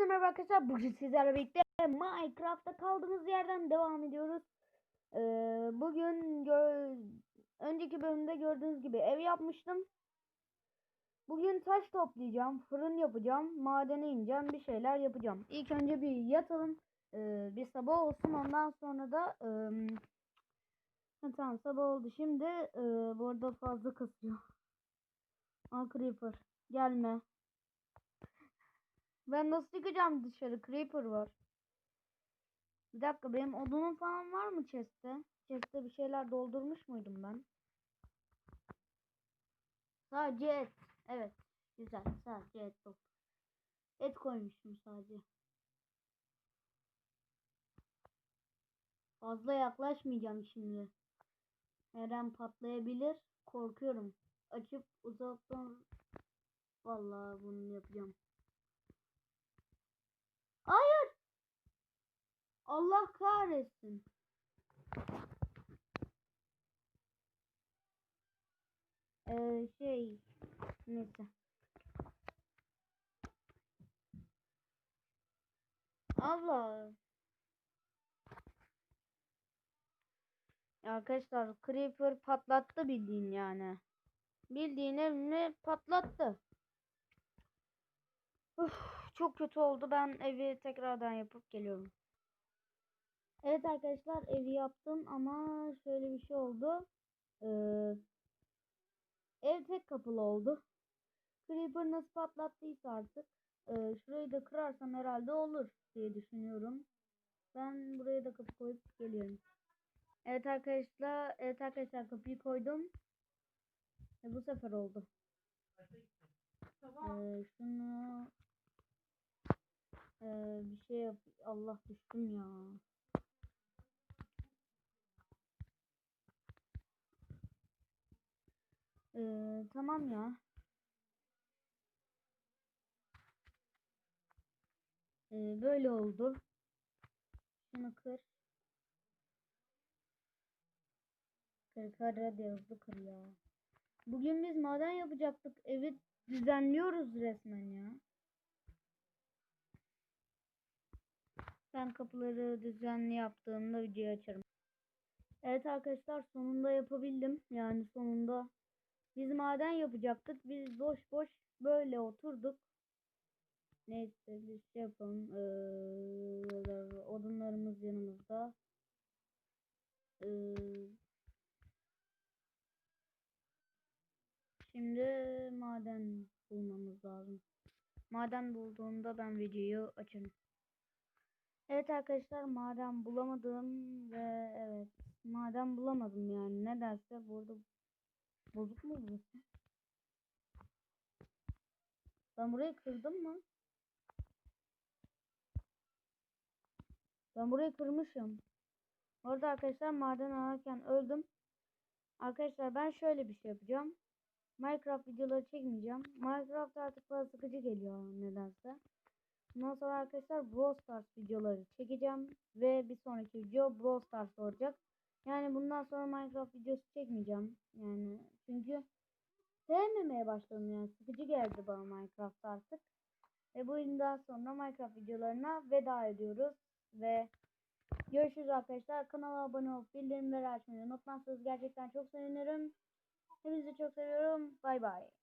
Herkese merhaba arkadaşlar. Bugün sizlerle birlikte Minecraft'ta kaldığımız yerden devam ediyoruz. Ee, bugün önceki bölümde gördüğünüz gibi ev yapmıştım. Bugün taş toplayacağım, fırın yapacağım, madene ineceğim, bir şeyler yapacağım. İlk önce bir yatalım, ee, bir sabah olsun. Ondan sonra da ha, tamam sabah oldu. Şimdi ee, bu fazla kasıyor. Aa creeper gelme. Ben nasıl çıkacağım dışarı? Creeper var. Bir dakika benim odunum falan var mı chest'te? Chest'te bir şeyler doldurmuş muydum ben? Sadece et. Evet. Güzel. Sadece et doldur. Et koymuşum sadece. Fazla yaklaşmayacağım şimdi. Her an patlayabilir. Korkuyorum. Açıp uzaktan Vallahi bunu yapacağım. Allah kahretsin. Ee, şey neyse. Allah. Arkadaşlar Creeper patlattı bildiğin yani. Bildiğin evimi patlattı. Uf, çok kötü oldu. Ben evi tekrardan yapıp geliyorum. Evet arkadaşlar evi yaptım ama şöyle bir şey oldu. Ee, ev tek kapılı oldu. Creeper nasıl patlattıysa artık. Ee, şurayı da kırarsam herhalde olur diye düşünüyorum. Ben buraya da kapı koyup geliyorum. Evet arkadaşlar, evet arkadaşlar kapıyı koydum. Ve bu sefer oldu. Ee, şunu ee, bir şey yap. Allah düştüm ya. Ee, tamam ya. Ee, böyle oldu. Şunu kır. Kır kır hadi hızlı kır ya. Bugün biz maden yapacaktık. Evi düzenliyoruz resmen ya. Ben kapıları düzenli yaptığımda videoyu açarım. Evet arkadaşlar sonunda yapabildim. Yani sonunda biz maden yapacaktık. Biz boş boş böyle oturduk. Neyse biz şey yapalım. Ee, odunlarımız yanımızda. Ee, şimdi maden bulmamız lazım. Maden bulduğumda ben videoyu açarım. Evet arkadaşlar maden bulamadım ve evet maden bulamadım yani nedense burada bozuk mu burası? Ben burayı kırdım mı? Ben burayı kırmışım. Orada arkadaşlar maden ararken öldüm. Arkadaşlar ben şöyle bir şey yapacağım. Minecraft videoları çekmeyeceğim. Minecraft artık bana sıkıcı geliyor nedense. Bundan sonra arkadaşlar Brawl Stars videoları çekeceğim. Ve bir sonraki video Brawl Stars olacak. Yani bundan sonra Minecraft videosu çekmeyeceğim. Yani çünkü sevmemeye başladım yani. Sıkıcı geldi bana Minecraft artık. Ve bu yüzden sonra Minecraft videolarına veda ediyoruz. Ve görüşürüz arkadaşlar. Kanala abone olup bildirimleri açmayı unutmazsanız gerçekten çok sevinirim. Hepinizi çok seviyorum. Bay bay.